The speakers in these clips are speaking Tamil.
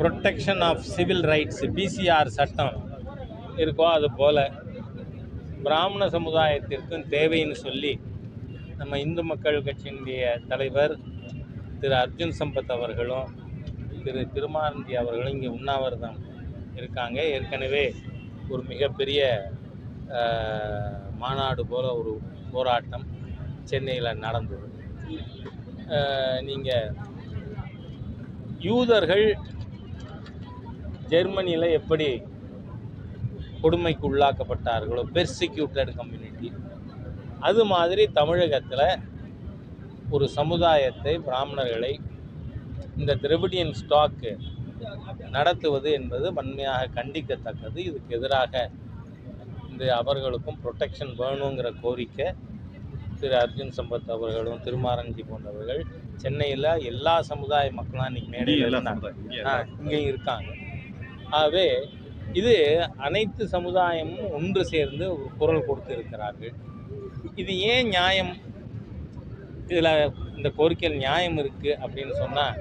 Protection of civil rights PCR சட்டம் இருக்கோ அது போல் பிராமண சமுதாயத்திற்கும் தேவைன்னு சொல்லி நம்ம இந்து மக்கள் கட்சியினுடைய தலைவர் திரு அர்ஜுன் சம்பத் அவர்களும் திரு திருமாரந்தி அவர்களும் இங்கே உண்ணாவிரதம் இருக்காங்க. ஏற்கனவே ஒரு மிகப்பெரிய மாநாடு போல ஒரு போராட்டம் சென்னையில் நடந்தது. நீங்கள் யூதர்கள் ஜெர்மனியில் எப்படி கொடுமைக்கு உள்ளாக்கப்பட்டார்களோ பெர்சிக்யூட்டட் கம்யூனிட்டி அது மாதிரி தமிழகத்தில் ஒரு சமுதாயத்தை பிராமணர்களை இந்த திரவிடியன் ஸ்டாக்கு நடத்துவது என்பது வன்மையாக கண்டிக்கத்தக்கது. இதுக்கு எதிராக இந்த அவர்களுக்கும் ப்ரொடெக்ஷன் வேணுங்கிற கோரிக்கை திரு அர்ஜுன் சம்பத் அவர்களும் திருமாரஞ்சி போன்றவர்கள் சென்னையில் எல்லா சமுதாய மக்களும் இன்னைக்கு மேடையில் இங்கேயும் இருக்காங்க. ஆகவே இது அனைத்து சமுதாயமும் ஒன்று சேர்ந்து ஒரு குரல் கொடுத்து இருக்கிறார்கள் இது ஏன் நியாயம்? இதில் இந்த கோரிக்கையில் நியாயம் இருக்குது அப்படின்னு சொன்னால்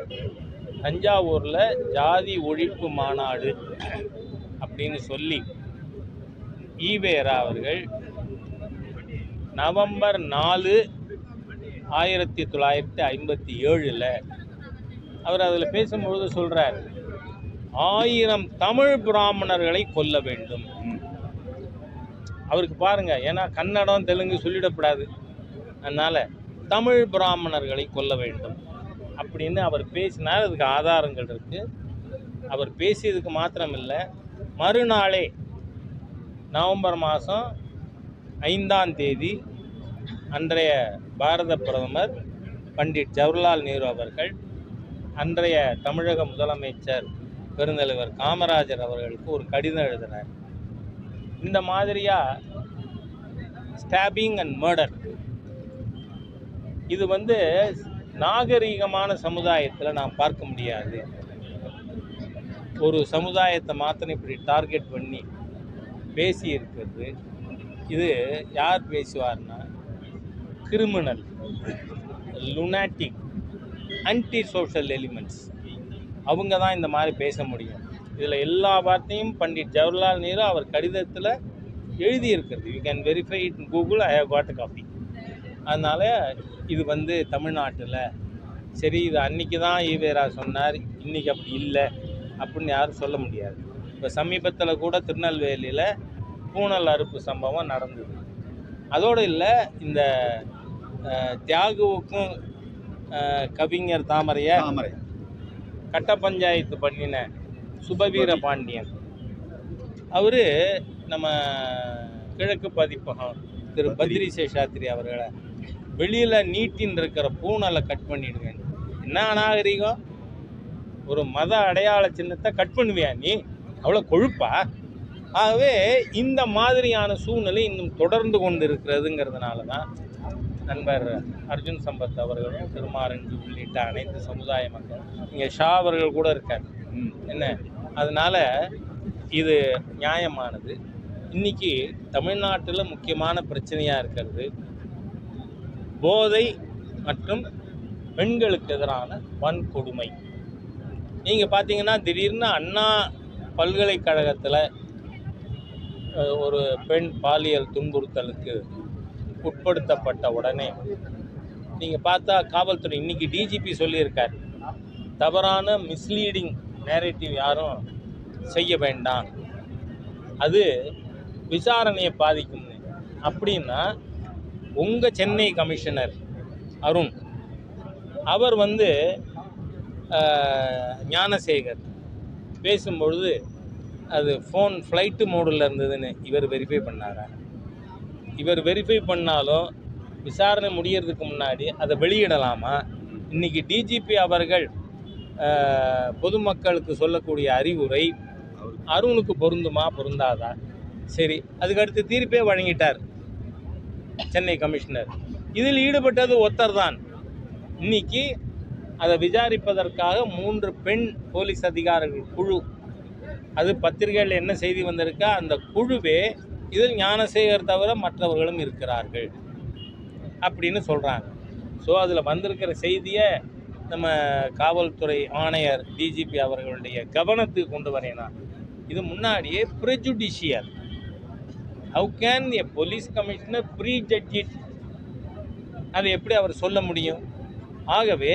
தஞ்சாவூரில் ஜாதி ஒழிப்பு மாநாடு அப்படின்னு சொல்லி ஈவேரா அவர்கள் நவம்பர் நாலு ஆயிரத்தி தொள்ளாயிரத்தி ஐம்பத்தி ஏழில் அவர் அதில் பேசும்பொழுது சொல்கிறார் ஆயிரம் தமிழ் பிராமணர்களை கொல்ல வேண்டும். அவருக்கு பாருங்க ஏன்னா கன்னடம் தெலுங்கு சொல்லிடக்கூடாது. அதனால் தமிழ் பிராமணர்களை கொல்ல வேண்டும் அப்படின்னு அவர் பேசினார். அதுக்கு ஆதாரங்கள் இருக்குது அவர் பேசியதுக்கு மாத்திரம் இல்லை மறுநாளே நவம்பர் மாதம் ஐந்தாம் தேதி அன்றைய பாரத பிரதமர் பண்டிட் ஜவஹர்லால் நேரு அவர்கள் அன்றைய தமிழக முதலமைச்சர் பெருந்தலைவர் காமராஜர் அவர்களுக்கு ஒரு கடிதம் எழுதினார் இந்த மாதிரியாக ஸ்டாபிங் அண்ட் மர்டர் இது வந்து நாகரீகமான சமுதாயத்தில் நாம் பார்க்க முடியாது. ஒரு சமுதாயத்தை மாத்திரம் இப்படி டார்கெட் பண்ணி பேசி இருக்கிறது இது யார் பேசுவார்னா criminal lunatic anti social elements அவங்க தான் இந்த மாதிரி பேச முடியும். இதில் எல்லா வார்த்தையும் பண்டிட் ஜவஹர்லால் நேரு அவர் கடிதத்தில் எழுதியிருக்கிறது. You can verify it Google I have got copy அதனால் இது வந்து தமிழ்நாட்டில் சரி இது அன்னைக்கு தான் ஈவேரா சொன்னார் இன்றைக்கி அப்படி இல்லை அப்படின்னு யாரும் சொல்ல முடியாது. இப்போ சமீபத்தில் கூட திருநெல்வேலியில் பூனல் அறுப்பு சம்பவம் நடந்தது. அதோடு இல்லை இந்த தியாகுவுக்கும் கவிஞர் தாமரைய தாமரை. கட்ட பஞ்சாயத்து பண்ணின சுபவீர பாண்டியன். அவர் நம்ம கிழக்கு பதிப்பகம் திரு பத்ரி சேஷாத்ரி அவர்களை வெளியில் நீட்டின்னு இருக்கிற பூனலை கட் பண்ணிடுவேன் என்ன அநாகரிகம்? ஒரு மத அடையாள சின்னத்தை கட் பண்ணுவியா நீ? அவ்வளோ கொழுப்பா? ஆகவே இந்த மாதிரியான சூழ்நிலை இன்னும் தொடர்ந்து கொண்டு இருக்கிறதுங்கிறதுனால தான் நண்பர் அர்ஜுன் சம்பத் அவர்களும் திருமாரஞ்சி உள்ளிட்ட அனைத்து சமுதாய மக்கள் இங்கே ஷா அவர்கள் கூட இருக்கார். என்ன? அதனால் இது நியாயமானது. இன்னைக்கு தமிழ்நாட்டில் முக்கியமான பிரச்சனையாக இருக்கிறது போதை மற்றும் பெண்களுக்கு எதிரான வன்கொடுமை. நீங்கள் பார்த்தீங்கன்னா திடீர்னு அண்ணா பல்கலைக்கழகத்தில் ஒரு பெண் பாலியல் துன்புறுத்தலுக்கு உட்படுத்தப்பட்ட உடனே நீங்கள் பார்த்தா காவல்துறை இன்னைக்கு டிஜிபி சொல்லியிருக்கார். தவறான மிஸ்லீடிங் நேரேட்டிவ் யாரும் செய்ய வேண்டாம். அது விசாரணையை பாதிக்கும்னு அப்படின்னா உங்கள் சென்னை கமிஷனர் அருண் அவர் வந்து ஞானசேகர் பேசும்பொழுது அது ஃபோன் ஃப்ளைட்டு மோடில் இருந்ததுன்னு இவர் வெரிஃபை பண்ணாரா? இவர் வெரிஃபை பண்ணாலும் விசாரணை முடியறதுக்கு முன்னாடி அதை வெளியிடலாமா? இன்றைக்கி டிஜிபி அவர்கள் பொதுமக்களுக்கு சொல்லக்கூடிய அறிவுரை அருணுக்கு பொருந்துமா பொருந்தாதா? சரி அதுக்கடுத்து தீர்ப்பே வழங்கிட்டார் சென்னை கமிஷனர். இதில் ஈடுபட்டது ஒத்தர் தான் இன்னைக்கு அதை விசாரிப்பதற்காக மூன்று பெண் போலீஸ் அதிகாரிகள் குழு அது பத்திரிகையில் என்ன செய்தி வந்திருக்கா? அந்த குழுவே இதில் ஞானசேகர் தவிர மற்றவர்களும் இருக்கிறார்கள் அப்படின்னு சொல்கிறாங்க ஸோ அதில் வந்திருக்கிற செய்தியை நம்ம காவல்துறை ஆணையர் டிஜிபி அவர்களுடைய கவனத்துக்கு கொண்டு வரையினார் இது முன்னாடியே prejudicial how can a police commissioner prejudged அதை எப்படி அவர் சொல்ல முடியும்? ஆகவே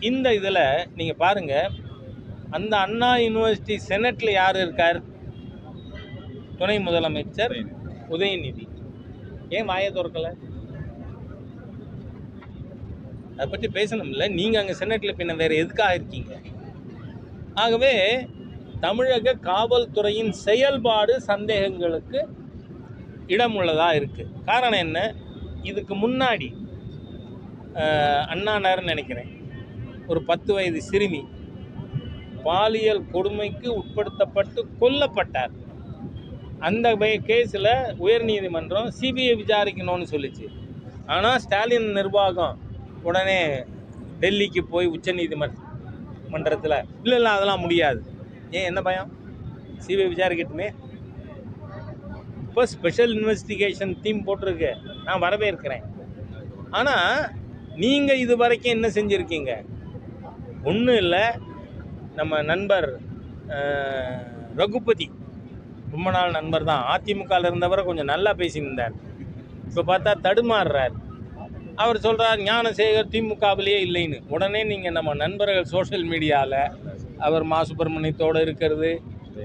இந்த இதில் நீங்கள் பாருங்கள் அந்த அண்ணா யூனிவர்சிட்டி செனட்டில் யார் இருக்கார்? துணை முதலமைச்சர் உதயநிதி. ஏன் வாயை திறக்கலை? அதை பற்றி பேசணும்ல. நீங்கள் அங்கே செனட்டில் பின்ன வேறு எதுக்காக இருக்கீங்க? ஆகவே தமிழக காவல்துறையின் செயல்பாடு சந்தேகங்களுக்கு இடம் உள்ளதாக இருக்குது காரணம் என்ன? இதுக்கு முன்னாடி அண்ணா நகர்னு நினைக்கிறேன். ஒரு பத்து வயது சிறுமி. பாலியல் கொடுமைக்கு உட்படுத்தப்பட்டு கொல்லப்பட்டார். அந்த கேஸில் உயர்நீதிமன்றம் சிபிஐ விசாரிக்கணும்னு சொல்லிச்சு. ஆனால் ஸ்டாலின் நிர்வாகம் உடனே டெல்லிக்கு போய் உச்சநீதிமன்ற மன்றத்தில் இல்லை இல்லை அதெல்லாம் முடியாது. ஏன் என்ன பயம்? சிபிஐ விசாரிக்கட்டுமே. இப்போ ஸ்பெஷல் இன்வெஸ்டிகேஷன் டீம் போட்டிருக்கு. நான் வரவேற்கிறேன் ஆனால் நீங்கள் இது வரைக்கும் என்ன செஞ்சுருக்கீங்க? ஒன்றும் இல்லை. நம்ம நண்பர் ரகுபதி. ரொம்ப நாள் நண்பர் தான். அதிமுகவில் இருந்தவரை கொஞ்சம் நல்லா பேசியிருந்தார். இப்போ பார்த்தா தடுமாறுறார். அவர் சொல்கிறார் ஞானசேகர் திமுகவிலேயே இல்லைன்னு. உடனே நீங்கள் நம்ம நண்பர்கள் சோஷியல் மீடியாவில் அவர் மா சுப்பிரமணியத்தோடு இருக்கிறது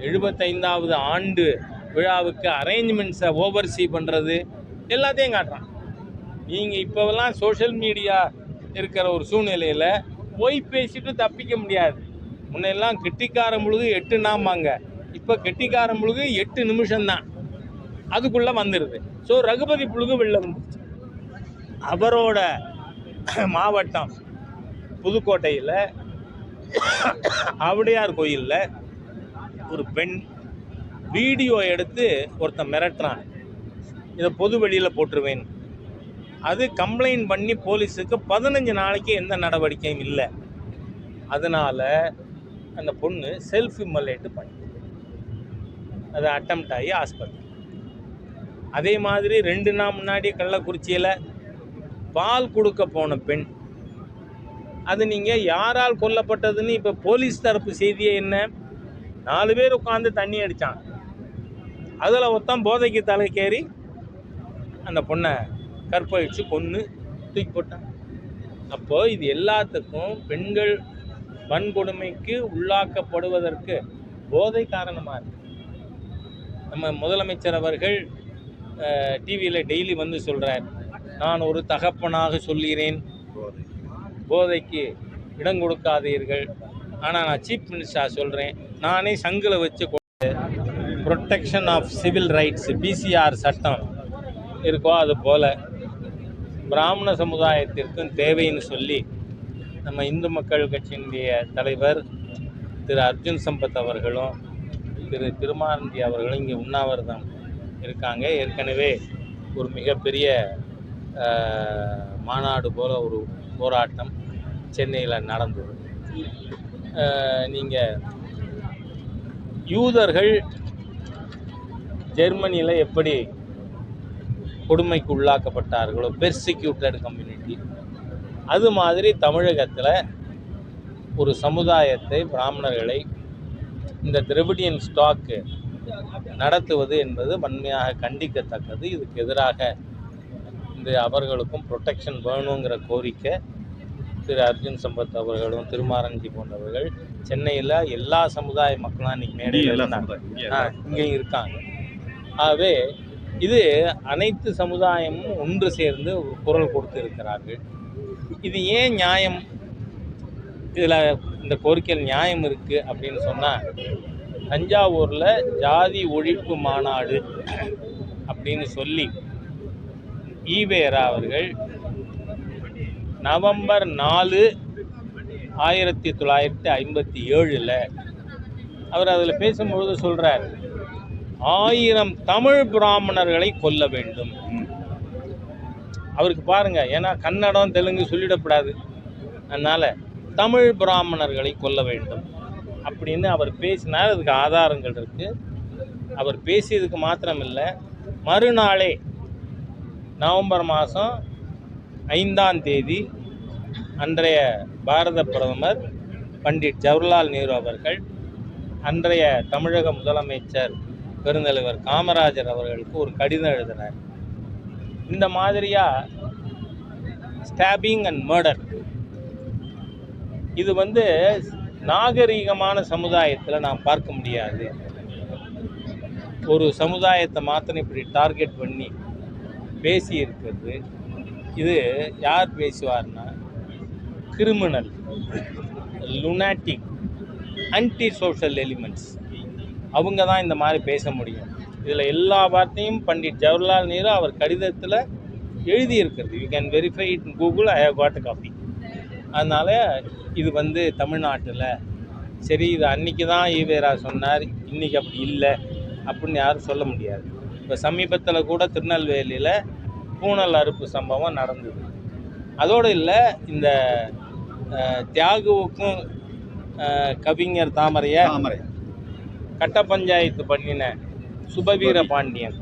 எழுபத்தைந்தாவது ஆண்டு விழாவுக்கு அரேஞ்ச்மெண்ட்ஸை ஓவர்சீ பண்ணுறது எல்லாத்தையும் காட்டுறான். நீங்கள் இப்போவெல்லாம் சோஷியல் மீடியா இருக்கிற ஒரு சூழ்நிலையில் போய் பேசிட்டு தப்பிக்க முடியாது. முன்னெல்லாம் கெட்டிக்காரம் முழுகு எட்டு நாமாங்க இப்போ கெட்டிக்காரம் முழுகு எட்டு நிமிஷம்தான். அதுக்குள்ளே வந்துடுது ஸோ ரகுபதி புழுகு வெள்ளம் அவரோட மாவட்டம் புதுக்கோட்டையில் அவடையார் கோயிலில் ஒரு பெண் வீடியோ எடுத்து ஒருத்தன் மிரட்டுறான். இதை பொது வெளியில் போட்டுருவேன். அது கம்ப்ளைண்ட் பண்ணி போலீஸுக்கு பதினஞ்சு நாளைக்கு எந்த நடவடிக்கையும் இல்லை. அதனால் அந்த பொண்ணு செல்ஃப் இம்மலேட்டு பண்ணி அது அட்டம்ப்ட் ஆகி ஹாஸ்பிட்டல் அதே மாதிரி ரெண்டு நாள் முன்னாடி கள்ளக்குறிச்சியில் பால் கொடுக்க போன பெண் அது நீங்கள் யாரால் கொல்லப்பட்டதுன்னு இப்போ போலீஸ் தரப்பு செய்தியே என்ன? நாலு பேர் உட்காந்து தண்ணி அடித்தான் அதில் ஒருத்தன் போதைக்கு தலைக்கேறி அந்த பொண்ணை கற்பழித்து கொன்று தூக்கி போட்டான். அப்போது இது எல்லாத்துக்கும் பெண்கள் வன்கொடுமைக்கு உள்ளாக்கப்படுவதற்கு போதை காரணமாக இருக்குது நம்ம முதலமைச்சர் அவர்கள் டிவியில் டெய்லி வந்து சொல்கிறார் நான் ஒரு தகப்பனாக சொல்கிறேன். போதைக்கு இடம் கொடுக்காதீர்கள். ஆனால் நான் சீஃப் மினிஸ்டராக சொல்கிறேன் நானே சங்கில் வச்சு protection of civil rights PCR சட்டம் இருக்கோ அது போல். பிராமண சமுதாயத்திற்கும் தேவைன்னு சொல்லி நம்ம இந்து மக்கள் கட்சியினுடைய தலைவர் திரு அர்ஜுன் சம்பத் அவர்களும் திரு திருமாரந்தி அவர்களும் இங்கே உண்ணாவிரதம் இருக்காங்க. ஏற்கனவே ஒரு மிகப்பெரிய மாநாடு போல் ஒரு போராட்டம் சென்னையில் நடந்தது. நீங்கள் யூதர்கள் ஜெர்மனியில் எப்படி கொடுமைக்கு உள்ளாக்கப்பட்டார்களோ பெர்சிக்யூட்டட் கம்யூனிட்டி அது மாதிரி தமிழகத்தில் ஒரு சமுதாயத்தை பிராமணர்களை இந்த திரவிடியன் ஸ்டாக்கு நடத்துவது என்பது வன்மையாக கண்டிக்கத்தக்கது. இதுக்கு எதிராக இந்த அவர்களுக்கும் ப்ரொடெக்ஷன் வேணுங்கிற கோரிக்கை திரு அர்ஜுன் சம்பத் அவர்களும் திருமாரஞ்சி போன்றவர்கள் சென்னையில் எல்லா சமுதாய மக்களும் இன்னைக்கு மேடையில் இங்கேயும் இருக்காங்க. ஆகவே இது அனைத்து சமுதாயமும் ஒன்று சேர்ந்து ஒரு குரல் கொடுத்து இருக்கிறார்கள் இது ஏன் நியாயம்? இதில் இந்த கோரிக்கையில் நியாயம் இருக்குது அப்படின்னு சொன்னால் தஞ்சாவூரில் ஜாதி ஒழிப்பு மாநாடு அப்படின்னு சொல்லி ஈவேரா அவர்கள் நவம்பர் நாலு ஆயிரத்தி தொள்ளாயிரத்தி ஐம்பத்தி ஏழில் அவர் அதில் பேசும்பொழுது சொல்கிறார் ஆயிரம் தமிழ் பிராமணர்களை கொல்ல வேண்டும். அவருக்கு பாருங்கள் ஏன்னா கன்னடம் தெலுங்கு சொல்லிடக்கூடாது. அதனால் தமிழ் பிராமணர்களை கொல்ல வேண்டும். அப்படின்னு அவர் பேசினார். அதுக்கு ஆதாரங்கள் இருக்குது அவர் பேசியதுக்கு மாத்திரமில்லை. மறுநாளே நவம்பர் மாதம் ஐந்தாம் தேதி அன்றைய பாரத பிரதமர் பண்டிட் ஜவஹர்லால் நேரு அவர்கள் அன்றைய தமிழக முதலமைச்சர் பெருந்தலைவர் காமராஜர் அவர்களுக்கு ஒரு கடிதம் எழுதினார் இந்த மாதிரியாக ஸ்டாபிங் அண்ட் மர்டர் இது வந்து நாகரீகமான சமுதாயத்தில் நாம் பார்க்க முடியாது. ஒரு சமுதாயத்தை மாத்திரம் இப்படி டார்கெட் பண்ணி பேசி இருக்கிறது. இது யார் பேசுவார்னா criminal lunatic anti social elements அவங்க தான் இந்த மாதிரி பேச முடியும். இதில் எல்லா வார்த்தையும் பண்டிட் ஜவஹர்லால் நேரு அவர் கடிதத்தில் எழுதியிருக்கிறது. You can verify it Google I have got copy அதனால் இது வந்து தமிழ்நாட்டில். சரி இது அன்னைக்கு தான் ஈவேரா சொன்னார். இன்றைக்கி அப்படி இல்லை அப்படின்னு யாரும் சொல்ல முடியாது. இப்போ சமீபத்தில் கூட திருநெல்வேலியில் பூனல் அறுப்பு சம்பவம் நடந்தது. அதோடு இல்லை இந்த தியாகுவுக்கும் கவிஞர் தாமரையை தாமரை. கட்ட பஞ்சாயத்து பண்ணின சுபவீர பாண்டியன்.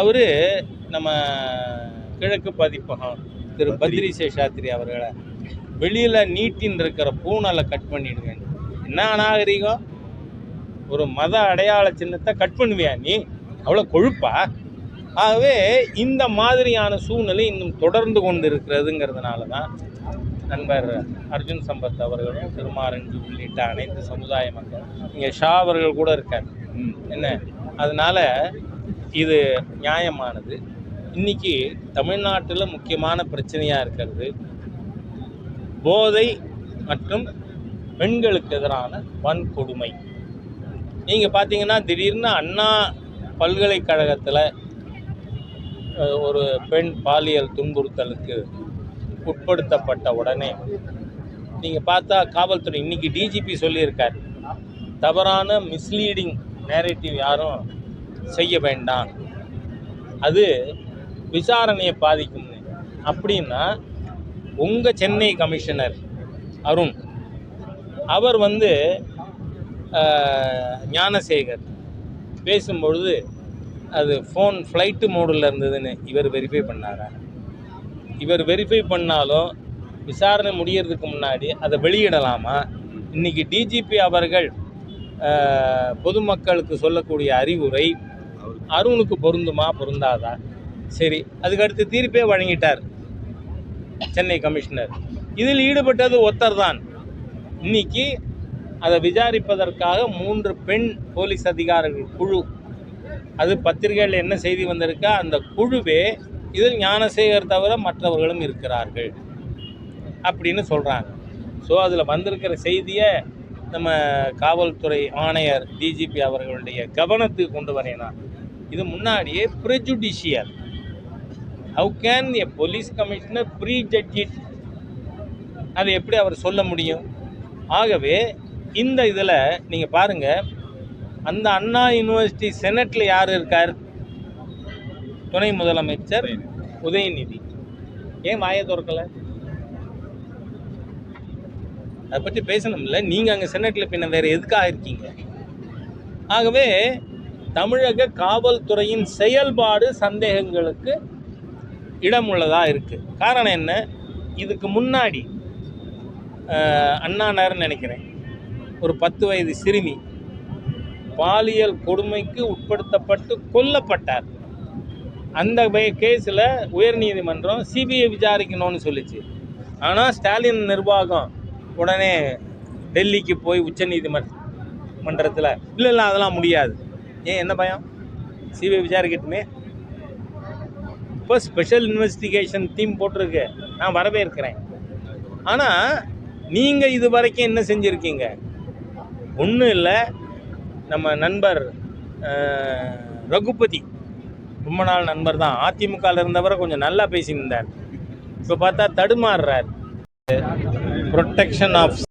அவர் நம்ம கிழக்கு பதிப்பகம் திரு பத்ரி சேஷாத்ரி அவர்களை வெளியில் நீட்டின்னு இருக்கிற பூனலை கட் பண்ணிடுங்க. என்ன அநாகரிகம்? ஒரு மத அடையாள சின்னத்தை கட் பண்ணுவியா நீ? அவ்வளோ கொழுப்பா? ஆகவே இந்த மாதிரியான சூழ்நிலை இன்னும் தொடர்ந்து கொண்டு இருக்கிறதுங்கிறதுனால தான் நண்பர் அர்ஜுன் சம்பத் அவர்களும் திருமாரஞ்சு உள்ளிட்ட அனைத்து சமுதாய மக்கள் இங்கே ஷா அவர்கள் கூட இருக்கார். என்ன? அதனால் இது நியாயமானது. இன்றைக்கி தமிழ்நாட்டில் முக்கியமான பிரச்சனையாக இருக்கிறது போதை மற்றும் பெண்களுக்கு எதிரான வன்கொடுமை. நீங்கள் பார்த்தீங்கன்னா திடீர்னு அண்ணா பல்கலைக்கழகத்தில் ஒரு பெண் பாலியல் துன்புறுத்தலுக்கு உட்படுத்தப்பட்ட உடனே நீங்கள் பார்த்தா காவல்துறை இன்னைக்கு டிஜிபி சொல்லியிருக்கார். தவறான மிஸ்லீடிங் நேரேட்டிவ் யாரும் செய்ய வேண்டாம். அது விசாரணையை பாதிக்கும்னு அப்படின்னா உங்கள் சென்னை கமிஷனர் அருண் அவர் வந்து ஞானசேகர் பேசும்பொழுது அது ஃபோன் ஃப்ளைட்டு மோடில் இருந்ததுன்னு இவர் வெரிஃபை பண்ணாரா? இவர் வெரிஃபை பண்ணாலும் விசாரணை முடியறதுக்கு முன்னாடி அதை வெளியிடலாமா? இன்றைக்கி டிஜிபி அவர்கள் பொதுமக்களுக்கு சொல்லக்கூடிய அறிவுரை அருணுக்கு பொருந்துமா பொருந்தாதா? சரி அதுக்கடுத்து தீர்ப்பே வழங்கிட்டார் சென்னை கமிஷனர். இதில் ஈடுபட்டது ஒத்தர் தான் இன்னைக்கு அதை விசாரிப்பதற்காக மூன்று பெண் போலீஸ் அதிகாரிகள் குழு. அது பத்திரிகையில் என்ன செய்தி வந்திருக்கா? அந்த குழுவே இதில் ஞானசேகர் தவிர மற்றவர்களும் இருக்கிறார்கள். அப்படின்னு சொல்கிறாங்க ஸோ அதில் வந்திருக்கிற செய்தியை நம்ம காவல்துறை ஆணையர் டிஜிபி அவர்களுடைய கவனத்துக்கு கொண்டு வரேனா? இது முன்னாடியே prejudicial how can a police commissioner prejudge it அதை எப்படி அவர் சொல்ல முடியும்? ஆகவே இந்த இதில் நீங்கள் பாருங்கள் அந்த அண்ணா யூனிவர்சிட்டி செனட்டில் யார் இருக்கார்? துணை முதலமைச்சர் உதயநிதி. ஏன் வாயை திறக்கலை? அதை பற்றி பேசணும்ல. நீங்கள் அங்கே செனட்டில் பின்ன வேறு எதுக்காக இருக்கீங்க? ஆகவே தமிழக காவல்துறையின் செயல்பாடு சந்தேகங்களுக்கு இடம் உள்ளதாக இருக்குது காரணம் என்ன? இதுக்கு முன்னாடி அஹ், நினைக்கிறேன். ஒரு பத்து வயது சிறுமி பாலியல் கொடுமைக்கு உட்படுத்தப்பட்டு கொல்லப்பட்டார். அந்த கேஸில் உயர்நீதிமன்றம் சிபிஐ விசாரிக்கணும்னு சொல்லிச்சு. ஆனால் ஸ்டாலின் நிர்வாகம் உடனே டெல்லிக்கு போய் உச்சநீதிமன்ற மன்றத்தில். இல்லை இல்லை அதெல்லாம் முடியாது. ஏன் என்ன பயம்? சிபிஐ விசாரிக்கட்டுமே. இப்போ ஸ்பெஷல் இன்வெஸ்டிகேஷன் டீம் போட்டிருக்கு. நான் வரவே இருக்கிறேன். ஆனால் நீங்கள் இது வரைக்கும் என்ன செஞ்சுருக்கீங்க? ஒன்றும் இல்லை. நம்ம நண்பர் ரகுபதி. ரொம்ப நாள் நண்பர் தான். அதிமுகவில் இருந்தவரை கொஞ்சம் நல்லா பேசியிருந்தார். இப்போ பார்த்தா தடுமாறுறார். Protection of